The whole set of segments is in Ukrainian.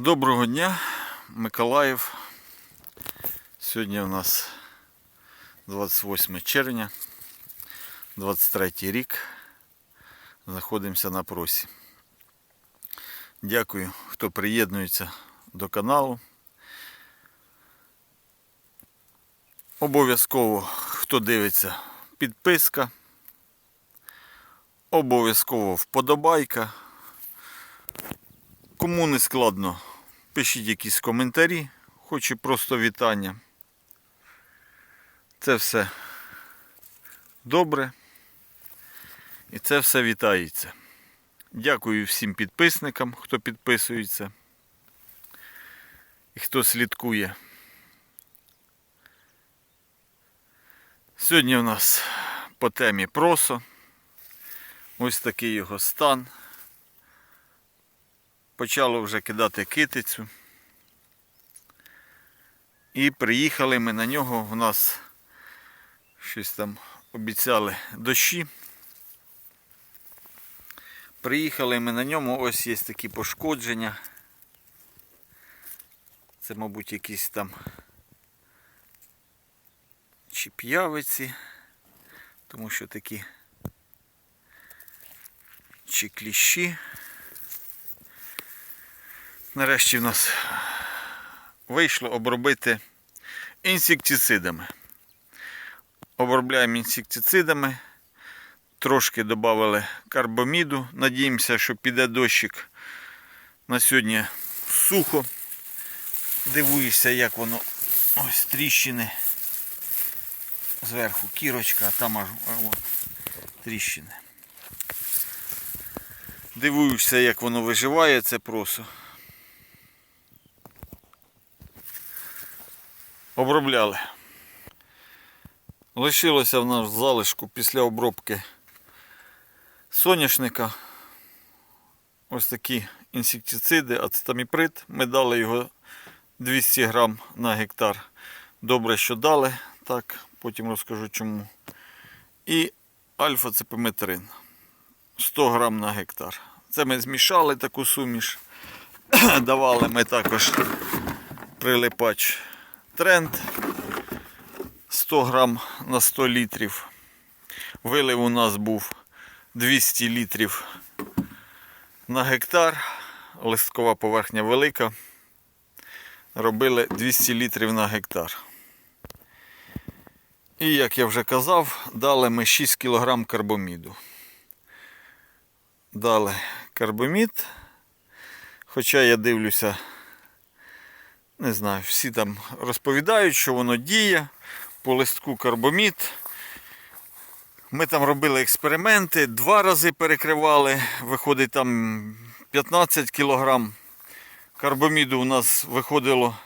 Доброго дня, Миколаїв. Сьогодні у нас 28 червня, 23 рік. Знаходимося на просі. Дякую, хто приєднується до каналу. Обов'язково, хто дивиться, підписка. Обов'язково вподобайка. Кому не складно, пишіть якісь коментарі, хоч і просто вітання. Це все добре. І це все вітається. Дякую всім підписникам, хто підписується і хто слідкує. Сьогодні у нас по темі просо. Ось такий його стан. Почало вже кидати китицю. І приїхали ми на нього. У нас щось там обіцяли дощі. Приїхали ми на ньому, ось є такі пошкодження. Це, мабуть, якісь там чи п'явиці, тому що такі чи кліщі. Нарешті в нас вийшло обробити інсектицидами. Обробляємо інсектицидами. Трошки додали карбоміду. Надіємося, що піде дощик. На сьогодні сухо. Дивуюся, як воно ось тріщини. Зверху кірочка, а там аж о, тріщини. Дивуюся, як воно виживає, це просто. Обробляли. Лишилося в нас залишку після обробки соняшника. Ось такі інсектициди, ацетаміприд. Ми дали його 200 грам на гектар. Добре, що дали, так, потім розкажу чому. І альфа-цепиметрин 100 грам на гектар. Це ми змішали таку суміш. Давали ми також прилипач тренд 100 грам на 100 літрів. Вилив у нас був 200 літрів на гектар. Листкова поверхня велика. Робили 200 літрів на гектар. І, як я вже казав, дали ми 6 кг карбоміду. Дали карбомід. Хоча я дивлюся, не знаю, всі там розповідають, що воно діє по листку карбомід. Ми там робили експерименти, два рази перекривали, виходить там 15 кг. Карбоміду у нас виходило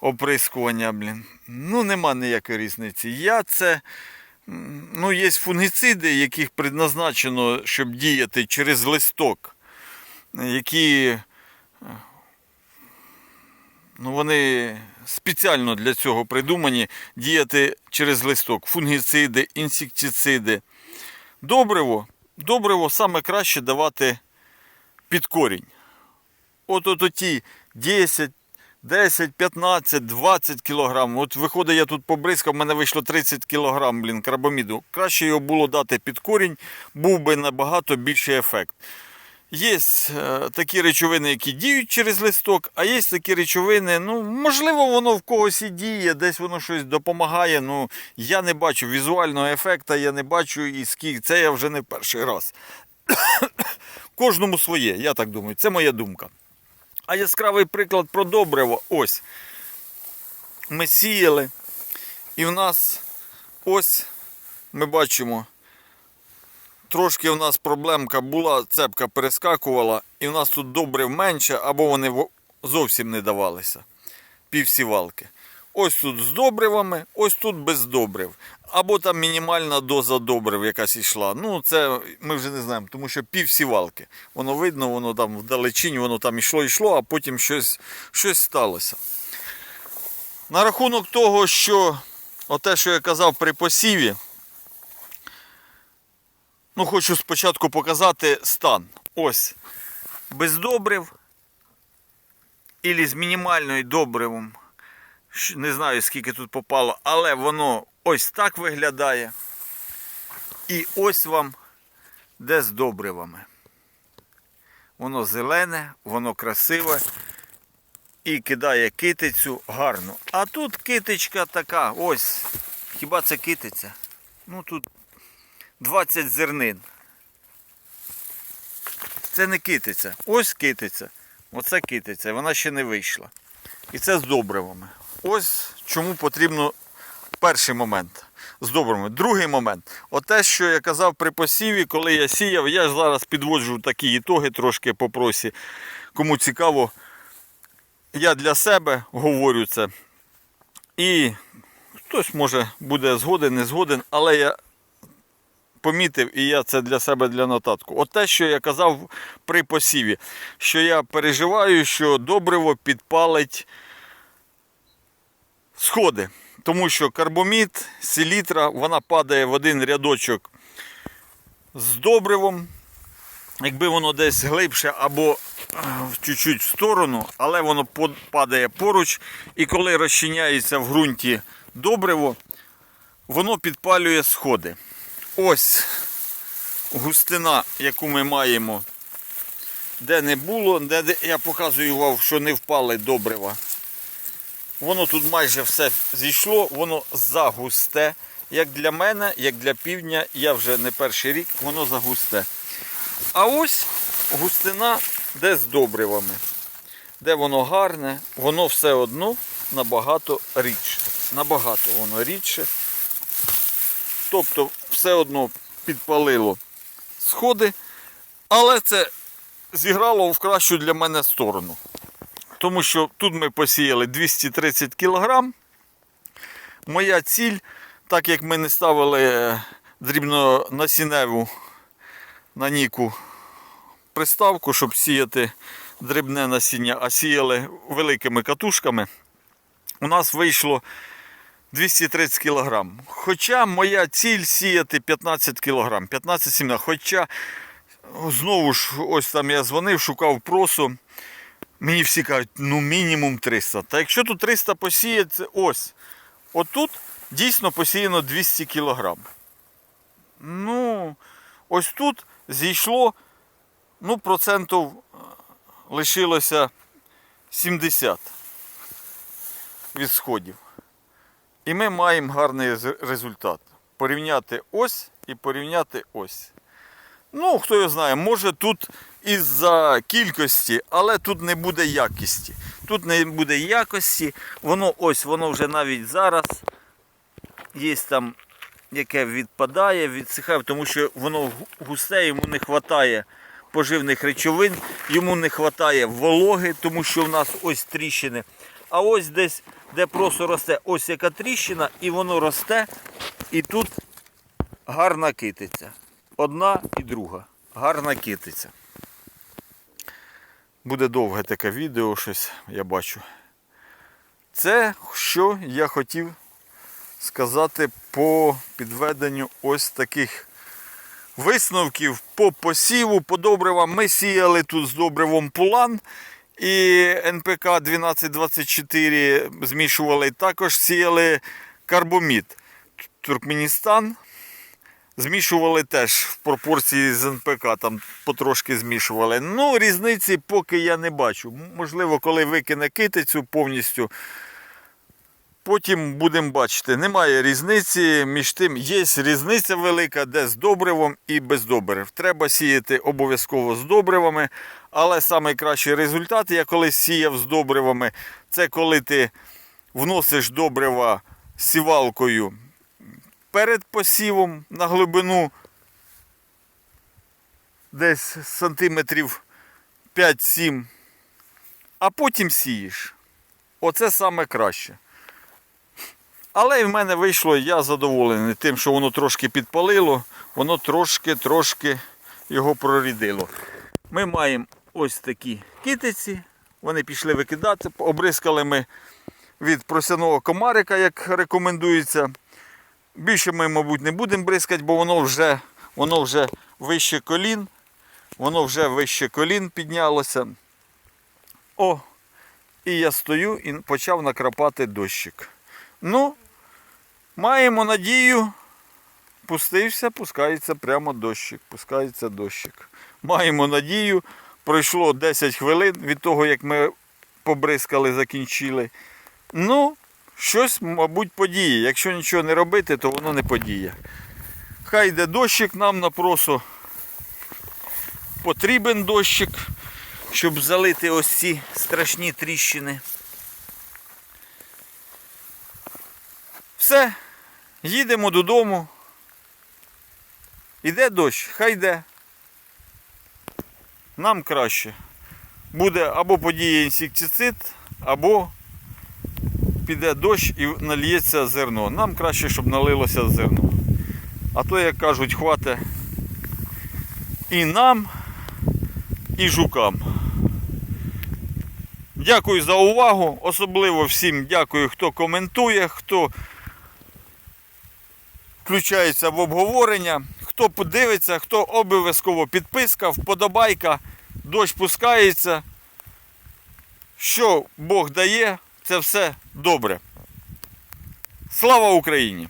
оприскування, блін. Ну, нема ніякої різниці. Я це. Ну, є фунгіциди, яких предназначено, щоб діяти через листок, які Ну, вони спеціально для цього придумані діяти через листок. Фунгіциди, інсектициди. Добриво, добриво саме краще давати під корінь. От ті 10, 10, 15, 20 кілограм. От виходить, я тут побризкав, в мене вийшло 30 кілограм, блін, карбаміду. Краще його було дати під корінь, був би набагато більший ефект. Є е, такі речовини, які діють через листок, а є такі речовини, ну, можливо, воно в когось і діє, десь воно щось допомагає. Ну, я не бачу візуального ефекту, я не бачу і скільки. Це я вже не перший раз. Кожному своє, я так думаю, це моя думка. А яскравий приклад про добриво. Ось. Ми сіяли, і в нас ось ми бачимо. Трошки в нас проблемка була, цепка перескакувала, і в нас тут добрив менше, або вони зовсім не давалися. Півсівалки. Ось тут з добривами, ось тут без добрив. Або там мінімальна доза добрив якась йшла. Ну, це ми вже не знаємо, тому що півсівалки. Воно видно, воно там вдалечінь, воно там йшло, йшло, а потім щось, щось сталося. На рахунок того, що оте, що я казав при посіві, Ну, хочу спочатку показати стан. Ось без добрив. ілі з мінімальною добривом. Не знаю, скільки тут попало, але воно ось так виглядає. І ось вам де з добривами. Воно зелене, воно красиве і кидає китицю гарно. А тут китичка така, ось. Хіба це китиця? Ну тут 20 зернин. Це не китиця. Ось китиця. Оце китиця. Вона ще не вийшла. І це з добривами. Ось чому потрібно перший момент з добрими. Другий момент. Оте, що я казав при посіві, коли я сіяв, я ж зараз підводжу такі ітоги трошки по просі. Кому цікаво, я для себе говорю це. І хтось може буде згоден, не згоден, але я помітив, і я це для себе для нотатку. От те, що я казав при посіві, що я переживаю, що добриво підпалить сходи. Тому що карбомід, селітра, вона падає в один рядочок з добривом. Якби воно десь глибше або е, чуть-чуть в сторону, але воно падає поруч. І коли розчиняється в ґрунті добриво, воно підпалює сходи. Ось густина, яку ми маємо, де не було, де, я показую вам, що не впали добрива. Воно тут майже все зійшло, воно загусте. Як для мене, як для півдня, я вже не перший рік, воно загусте. А ось густина де з добривами. Де воно гарне, воно все одно набагато рідше. Набагато воно рідше. Тобто все одно підпалило сходи, але це зіграло в кращу для мене сторону. Тому що тут ми посіяли 230 кг. Моя ціль, так як ми не ставили дрібнонасінневу на ніку приставку, щоб сіяти дрібне насіння, а сіяли великими катушками, у нас вийшло 230 кг. Хоча моя ціль сіяти 15 кг, 15-17 Хоча знову ж, ось там я дзвонив, шукав просу. Мені всі кажуть, ну мінімум 300. Та якщо тут 300 посіяти, ось. Отут дійсно посіяно 200 кг. Ну, ось тут зійшло, ну, процентів е, лишилося 70 від сходів. І ми маємо гарний результат. Порівняти ось і порівняти ось. Ну, хто його знає, може тут із-за кількості, але тут не буде якості. Тут не буде якості, воно ось, воно вже навіть зараз є там, яке відпадає, відсихає, тому що воно гу- густе, йому не вистачає поживних речовин, йому не вистачає вологи, тому що в нас ось тріщини. А ось десь, де просто росте, ось яка тріщина, і воно росте, і тут гарна китиця. Одна і друга. Гарна китиця. Буде довге таке відео, щось я бачу. Це що я хотів сказати по підведенню ось таких висновків по посіву, по добривам. Ми сіяли тут з добривом пулан і НПК 1224 змішували. Також сіяли карбомід. Туркменістан Змішували теж в пропорції з НПК, там потрошки змішували. Ну, різниці поки я не бачу. Можливо, коли викине китицю повністю, потім будемо бачити. Немає різниці між тим. Є різниця велика, де з добривом і без добрив. Треба сіяти обов'язково з добривами, але найкращий результат, я колись сіяв з добривами, це коли ти вносиш добрива сівалкою перед посівом на глибину десь сантиметрів 5-7, а потім сієш. Оце саме краще. Але в мене вийшло, я задоволений тим, що воно трошки підпалило, воно трошки-трошки його прорідило. Ми маємо ось такі китиці, вони пішли викидати, обрискали ми від просяного комарика, як рекомендується. Більше ми, мабуть, не будемо бризкати, бо воно вже, воно вже вище колін. Воно вже вище колін піднялося. О, І я стою і почав накрапати дощик. Ну, маємо надію. Пустився, пускається прямо дощик. Пускається дощик. Маємо надію. Пройшло 10 хвилин від того, як ми побризкали, закінчили. Ну, щось, мабуть, подіє. Якщо нічого не робити, то воно не подіє. Хай йде дощик нам на просо. Потрібен дощик, щоб залити ось ці страшні тріщини. Все, їдемо додому. Іде дощ, хай йде. Нам краще. Буде або подіє інсектицид, або піде дощ і нальється зерно. Нам краще, щоб налилося зерно. А то, як кажуть, хватить і нам, і жукам. Дякую за увагу. Особливо всім дякую, хто коментує, хто включається в обговорення, хто подивиться, хто обов'язково підписка, вподобайка, дощ пускається. Що Бог дає, це все добре. Слава Україні!